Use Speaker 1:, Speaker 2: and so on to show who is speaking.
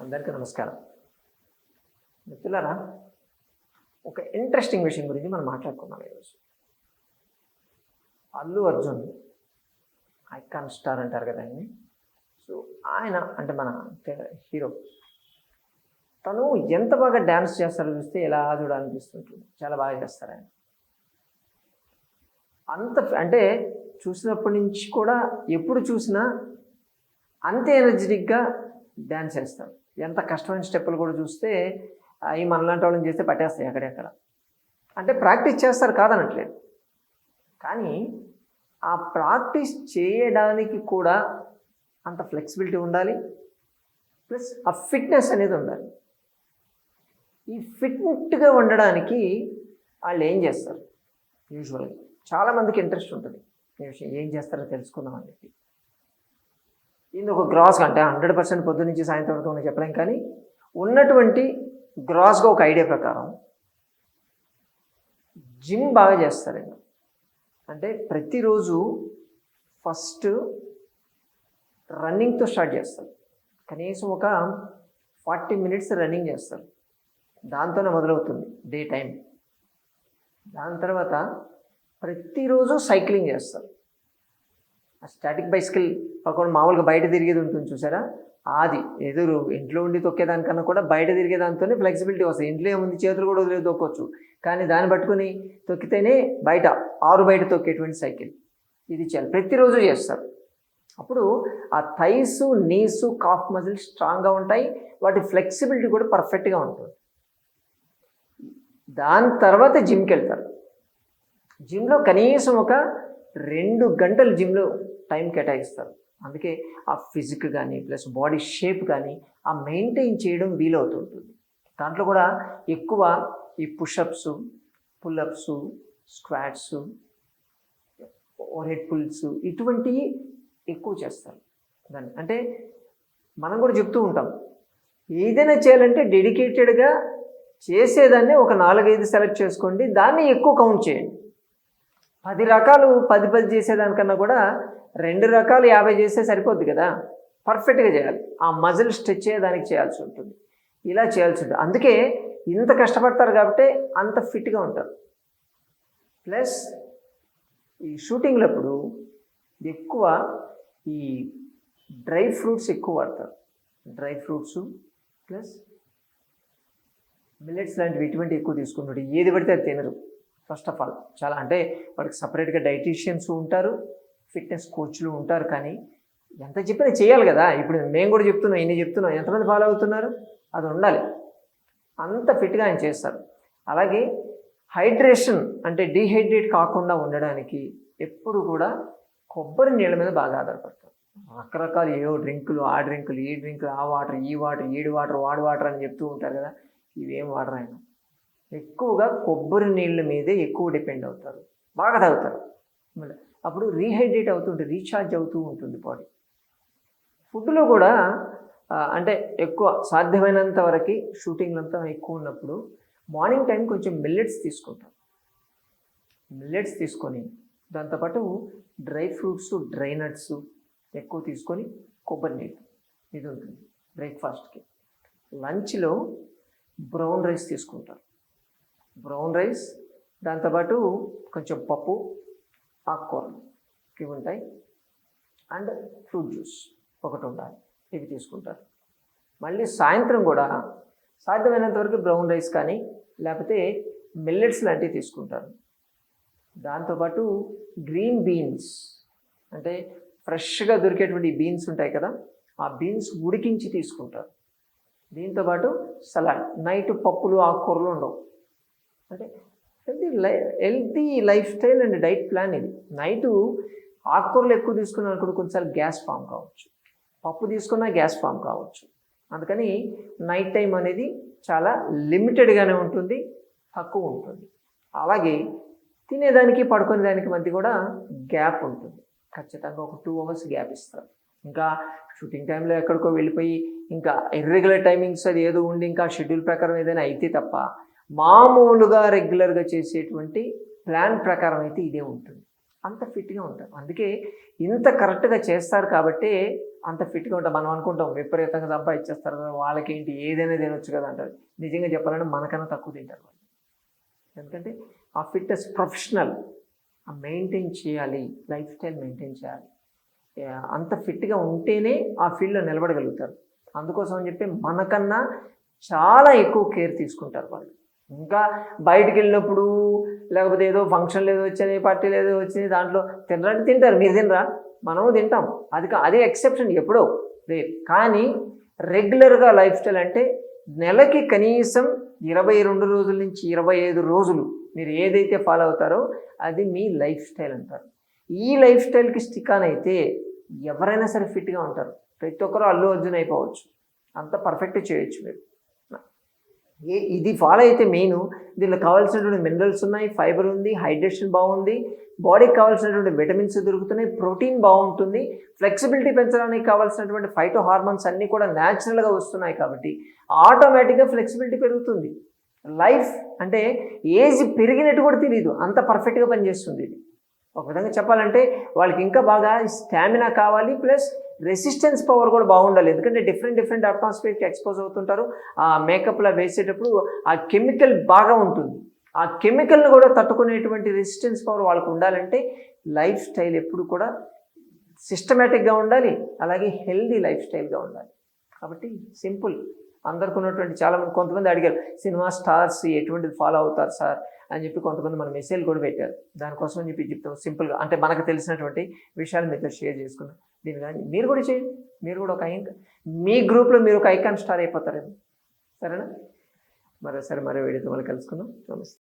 Speaker 1: అందరికీ నమస్కారం. మిత్రులారా ఒక ఇంట్రెస్టింగ్ విషయం గురించి మనం మాట్లాడుకున్నాం ఈరోజు. అల్లు అర్జున్ ఐకాన్ స్టార్ అంటారు కదా ఆయన్ని. సో ఆయన అంటే మన హీరో తను ఎంత బాగా డ్యాన్స్ చేస్తారో చూస్తే ఎలా చూడాలనిపిస్తుంటుంది. చాలా బాగా చేస్తారు ఆయన. అంత అంటే చూసినప్పటి నుంచి కూడా ఎప్పుడు చూసినా అంతే ఎనర్జెటిక్గా డ్యాన్స్ చేస్తారు. ఎంత కష్టమైన స్టెప్పులు కూడా చూస్తే అవి మనలాంటి వాళ్ళని చేస్తే పట్టేస్తాయి అక్కడెక్కడ అంటే ప్రాక్టీస్ చేస్తారు కాదనట్లేదు. కానీ ఆ ప్రాక్టీస్ చేయడానికి కూడా అంత ఫ్లెక్సిబిలిటీ ఉండాలి. ప్లస్ ఆ ఫిట్నెస్ అనేది ఉండాలి. ఈ ఫిట్గా ఉండడానికి వాళ్ళు ఏం చేస్తారు? యూజువల్గా. చాలామందికి ఇంట్రెస్ట్ ఉంటుంది. ఈ విషయం ఏం చేస్తారో తెలుసుకుందామని చెప్పి. ఇది ఒక గ్రాస్గా అంటే హండ్రెడ్ పర్సెంట్ పొద్దు నుంచి సాయంత్రం వరకు మనం చెప్పలేం కానీ ఉన్నటువంటి గ్రాస్గా ఒక ఐడియా ప్రకారం జిమ్ బాగా చేస్తారండి. అంటే ప్రతిరోజు ఫస్ట్ రన్నింగ్తో స్టార్ట్ చేస్తారు. కనీసం ఒక ఫార్టీ మినిట్స్ రన్నింగ్ చేస్తారు. దాంతోనే మొదలవుతుంది డే టైం దాని తర్వాత ప్రతిరోజు సైక్లింగ్ చేస్తారు. ఆ స్టాటిక్ బైసికల్ పక్కన మామూలుగా బయట తిరిగేది ఉంటుంది చూసారా? అది ఎదురు ఇంట్లో ఉండి తొక్కేదానికన్నా కూడా బయట తిరిగే దాంతోనే ఫ్లెక్సిబిలిటీ వస్తుంది. ఇంట్లో ఏముంది? చేతులు కూడా వదిలేదు తొక్కొచ్చు. కానీ దాన్ని పట్టుకుని తొక్కితేనే బయట ఆరు బయట తొక్కేటువంటి సైకిల్. ఇది చేయాలి. ప్రతిరోజు చేస్తారు. అప్పుడు ఆ థైస్ నీసు కాఫ్ మజిల్స్ స్ట్రాంగ్గా ఉంటాయి. వాటి ఫ్లెక్సిబిలిటీ కూడా పర్ఫెక్ట్గా ఉంటుంది. దాని తర్వాత జిమ్కి వెళ్తారు. జిమ్లో కనీసం ఒక రెండు గంటలు జిమ్లో టైం కేటాయిస్తారు. అందుకే ఆ ఫిజిక్ కానీ ప్లస్ బాడీ షేప్ కానీ ఆ మెయింటైన్ చేయడం వీలవుతుంటుంది. దాంట్లో కూడా ఎక్కువ ఈ pushups pullups squats overhead pulls ఇటువంటివి ఎక్కువ చేస్తారు. దాన్ని అంటే మనం కూడా చెప్తూ ఉంటాం ఏదైనా చేయాలంటే డెడికేటెడ్గా చేసేదాన్ని ఒక నాలుగైదు సెలెక్ట్ చేసుకోండి దాన్ని ఎక్కువ కౌంట్ చేయండి. పది రకాలు పది పది చేసేదానికన్నా కూడా రెండు రకాలు యాభై చేస్తే సరిపోద్ది కదా? పర్ఫెక్ట్గా చేయాలి. ఆ మజిల్ స్ట్రెచ్ చేయడానికి చేయాల్సి ఉంటుంది. ఇలా చేయాల్సి ఉంటుంది. అందుకే ఇంత కష్టపడతారు కాబట్టి అంత ఫిట్గా ఉంటారు. ప్లస్ ఈ షూటింగ్లప్పుడు ఎక్కువ ఈ డ్రై ఫ్రూట్స్ ఎక్కువ వాడతారు. డ్రై ఫ్రూట్స్ ప్లస్ మిల్లెట్స్ లాంటివి ఎటువంటి ఎక్కువ తీసుకుంటాడు ఏది పడితే అది తినరు. ఫస్ట్ ఆఫ్ ఆల్ చాలా అంటే వాడికి సపరేట్గా డైటీషియన్స్ ఉంటారు. ఫిట్నెస్ కోచ్లు ఉంటారు కానీ ఎంత చెప్పినా చేయాలి కదా. ఇప్పుడు మేము కూడా చెప్తున్నాం ఇన్ని చెప్తున్నాం. ఎంతమంది ఫాలో అవుతున్నారు? అది ఉండాలి. అంత ఫిట్గా ఆయన చేస్తారు. అలాగే హైడ్రేషన్ అంటే డీహైడ్రేట్ కాకుండా ఉండడానికి ఎప్పుడు కూడా కొబ్బరి నీళ్ళ మీద బాగా ఆధారపడతారు. రకరకాల ఏవో డ్రింకులు ఆ డ్రింకులు ఈ డ్రింకులు ఆ వాటర్ ఈ వాటర్ ఈడి వాటర్ వాడి వాటర్ అని చెప్తూ ఉంటారు కదా. ఇవేం వాటర్ ఆయన? ఎక్కువగా కొబ్బరి నీళ్ళ మీదే ఎక్కువ డిపెండ్ అవుతారు. బాగా తాగుతారు. మళ్ళీ అప్పుడు రీహైడ్రేట్ అవుతుంటే రీఛార్జ్ అవుతూ ఉంటుంది బాడీ. ఫుడ్లో కూడా అంటే ఎక్కువ సాధ్యమైనంత వరకు షూటింగ్ అంతా ఎక్కువ ఉన్నప్పుడు మార్నింగ్ టైం కొంచెం మిల్లెట్స్ తీసుకుంటాం. మిల్లెట్స్ తీసుకొని దాంతోపాటు డ్రై ఫ్రూట్స్ డ్రై నట్స్ ఎక్కువ తీసుకొని కొబ్బరి నీళ్ళు. ఇది ఉంటుంది బ్రేక్ఫాస్ట్కి. లంచ్లో బ్రౌన్ రైస్ తీసుకుంటారు బ్రౌన్ రైస్ దాంతోపాటు కొంచెం పప్పు ఆకుకూరలు ఇవి ఉంటాయి. అండ్ ఫ్రూట్ జ్యూస్ ఒకటి ఉండాలి. ఇవి తీసుకుంటారు. మళ్ళీ సాయంత్రం కూడా సాధ్యమైనంత వరకు బ్రౌన్ రైస్ కానీ లేకపోతే మిల్లెట్స్ లాంటివి తీసుకుంటారు. దాంతోపాటు గ్రీన్ బీన్స్ అంటే ఫ్రెష్గా దొరికేటువంటి బీన్స్ ఉంటాయి కదా ఆ బీన్స్ ఉడికించి తీసుకుంటారు. దీంతోపాటు సలాడ్. నైట్ పప్పులు ఆకుకూరలు ఉండవు. అంటే హెల్తీ లై healthy lifestyle and diet plan ఇది. నైటు ఆకుకూరలు ఎక్కువ తీసుకున్నాను అనుకుంటే కొన్నిసార్లు గ్యాస్ ఫామ్ కావచ్చు. పప్పు తీసుకున్నా గ్యాస్ ఫామ్ కావచ్చు. అందుకని నైట్ టైం అనేది చాలా లిమిటెడ్గానే ఉంటుంది తక్కువ ఉంటుంది. అలాగే తినేదానికి పడుకునే దానికి మధ్య కూడా గ్యాప్ ఉంటుంది. ఖచ్చితంగా ఒక టూ అవర్స్ గ్యాప్ ఇస్తారు. ఇంకా షూటింగ్ టైంలో ఎక్కడికో వెళ్ళిపోయి ఇంకా ఇర్రెగ్యులర్ టైమింగ్స్ అది ఏదో ఉండి ఇంకా షెడ్యూల్ ప్రకారం ఏదైనా అయితే తప్ప మామూలుగా రెగ్యులర్గా చేసేటువంటి ప్లాన్ ప్రకారం అయితే ఇదే ఉంటుంది. అంత ఫిట్గా ఉంటారు అందుకే ఇంత కరెక్ట్గా చేస్తారు కాబట్టి అంత ఫిట్గా ఉంటాం. మనం అనుకుంటాం విపరీతంగా సంపాదించేస్తారు కదా వాళ్ళకి ఏంటి ఏదైనా తినొచ్చు కదా అంటారు. నిజంగా చెప్పాలంటే మనకన్నా తక్కువ తింటారు వాళ్ళు. ఎందుకంటే ఆ ఫిట్నెస్ ప్రొఫెషనల్ ఆ మెయింటైన్ చేయాలి. లైఫ్ స్టైల్ మెయింటైన్ చేయాలి. అంత ఫిట్గా ఉంటేనే ఆ ఫీల్డ్లో నిలబడగలుగుతారు. అందుకోసం అని చెప్పి మనకన్నా చాలా ఎక్కువ కేర్ తీసుకుంటారు వాళ్ళు. ఇంకా బయటికి వెళ్ళినప్పుడు లేకపోతే ఏదో ఫంక్షన్లు ఏదో వచ్చినాయి పార్టీలు ఏదో వచ్చినాయి దాంట్లో తినరంటే తింటారు మీరు తినరా? మనము తింటాం. అది అదే ఎక్సెప్షన్ ఎప్పుడో రేర్ కానీ రెగ్యులర్గా లైఫ్ స్టైల్ అంటే నెలకి కనీసం ఇరవై రెండు రోజుల నుంచి ఇరవై ఐదు రోజులు మీరు ఏదైతే ఫాలో అవుతారో అది మీ లైఫ్ స్టైల్ అంటారు. ఈ లైఫ్ స్టైల్కి స్టిక్ ఆన్ అయితే ఎవరైనా సరే ఫిట్గా ఉంటారు. ప్రతి ఒక్కరూ అల్లు అర్జున్ అయిపోవచ్చు. అంత పర్ఫెక్ట్ చేయొచ్చు మీరు. ఇది ఫాలో అయితే మెయిన్ దీనిలో కావాల్సినటువంటి మినరల్స్ ఉన్నాయి ఫైబర్ ఉంది హైడ్రేషన్ బాగుంది. బాడీకి కావాల్సినటువంటి విటమిన్స్ దొరుకుతున్నాయి ప్రోటీన్ బాగుంటుంది. ఫ్లెక్సిబిలిటీ పెంచడానికి కావాల్సినటువంటి ఫైటో హార్మోన్స్ అన్నీ కూడా న్యాచురల్గా వస్తున్నాయి కాబట్టి ఆటోమేటిక్గా ఫ్లెక్సిబిలిటీ పెరుగుతుంది. లైఫ్ అంటే ఏజ్ పెరిగినట్టు కూడా తెలియదు అంత పర్ఫెక్ట్గా పనిచేస్తుంది ఇది. ఒక విధంగా చెప్పాలంటే వాళ్ళకి ఇంకా బాగా స్టామినా కావాలి ప్లస్ రెసిస్టెన్స్ పవర్ కూడా బాగుండాలి. ఎందుకంటే డిఫరెంట్ డిఫరెంట్ అట్మాస్ఫియర్కి ఎక్స్పోజ్ అవుతుంటారు. ఆ మేకప్లో వేసేటప్పుడు ఆ కెమికల్ బాగా ఉంటుంది. ఆ కెమికల్ని కూడా తట్టుకునేటువంటి రెసిస్టెన్స్ పవర్ వాళ్ళకు ఉండాలంటే లైఫ్ స్టైల్ ఎప్పుడు కూడా సిస్టమేటిక్గా ఉండాలి. అలాగే హెల్దీ లైఫ్ స్టైల్గా ఉండాలి. కాబట్టి సింపుల్. అందరికి ఉన్నటువంటి చాలామంది కొంతమంది అడిగారు సినిమా స్టార్స్ ఎటువంటిది ఫాలో అవుతారు సార్? అని చెప్పి కొంతమంది మన మెసేజ్ కూడా పెట్టారు. దానికోసం అని చెప్పి చెప్తాం సింపుల్గా. అంటే మనకు తెలిసినటువంటి విషయాలు మీతో షేర్ చేసుకున్నాం. దీని కానీ మీరు కూడా చేయండి. మీరు కూడా ఒక ఐకాన్ మీ గ్రూప్లో మీరు ఒక ఐకాన్ స్టార్ అయిపోతారేమో. సరేనా? మరోసారి మరో వీడియోతో మళ్ళీ కలుసుకుందాం. నమస్తే.